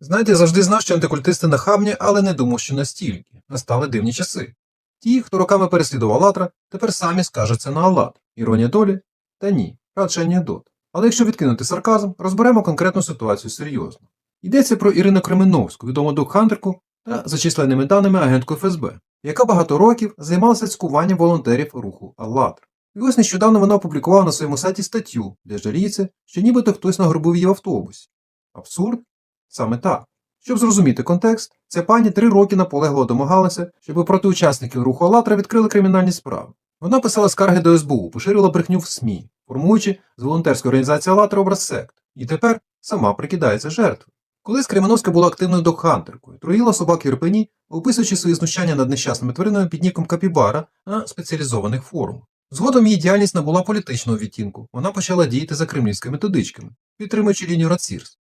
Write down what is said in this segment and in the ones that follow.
Знаєте, завжди знав, що антикультисти нахабні, але не думав, що настільки. Настали дивні часи. Ті, хто роками переслідував Алатра, тепер самі скажуться на Аллат. Іронія долі? Та ні, радше анекдот. Але якщо відкинути сарказм, розберемо конкретну ситуацію серйозно. Йдеться про Ірину Кременовську, відому докхантерку та за численними даними агентку ФСБ, яка багато років займалася цькуванням волонтерів руху Аллатра. І ось нещодавно вона опублікувала на своєму сайті статтю, де жаліється, що нібито хтось нагрубив її в автобусі. Абсурд? Саме так. Щоб зрозуміти контекст, ця пані три роки наполегливо домагалася, щоб проти учасників руху «АЛЛАТРА» відкрили кримінальні справи. Вона писала скарги до СБУ, поширювала брехню в СМІ, формуючи з волонтерської організації «АЛЛАТРА» образ сект. І тепер сама прикидається жертвою. Колись Кременовська була активною докхантеркою, труїла собак в Ірпені, описуючи свої знущання над нещасними тваринами під ніком Капібара на спеціалізованих форумах. Згодом її діяльність набула політичного відтінку. Вона почала діяти за кремлівськими методичками, підтримуючи лінію Рацірс,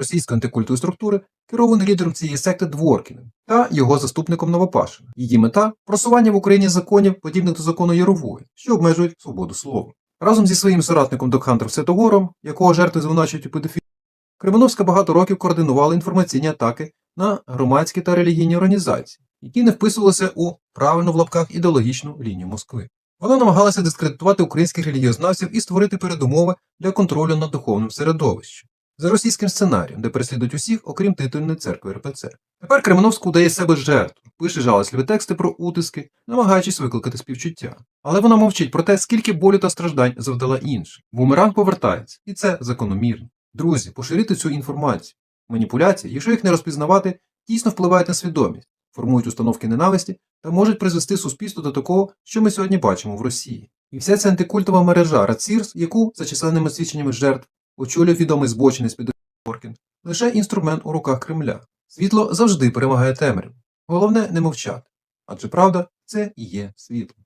російської антикультової структури, керований лідером цієї секти Дворкіним та його заступником Новопашиним. Її мета просування в Україні законів, подібних до закону Ярової, що обмежують свободу слова. Разом зі своїм соратником Докхантер Святогором, якого жертви звинувачують у педофілії, Кременовська багато років координувала інформаційні атаки на громадські та релігійні організації, які не вписувалися у правильну в лапках ідеологічну лінію Москви. Вона намагалася дискредитувати українських релігієзнавців і створити передумови для контролю над духовним середовищем за російським сценарієм, де переслідують усіх, окрім титульної церкви РПЦ. Тепер Кременовську удає з себе жертву, пише жалосливі тексти про утиски, намагаючись викликати співчуття. Але вона мовчить про те, скільки болю та страждань завдала іншим. Бумеранг повертається, і це закономірно. Друзі, поширити цю інформацію. Маніпуляції, якщо їх не розпізнавати, дійсно впливають на свідомість, формують установки ненависті та можуть призвести суспільство до такого, що ми сьогодні бачимо в Росії. І вся ця антикультова мережа Рацірс, яку, за численними свідченнями жертв, очолює відомий збочинець під Оркін, лише інструмент у руках Кремля. Світло завжди перемагає темряву. Головне не мовчати. Адже правда це і є світло.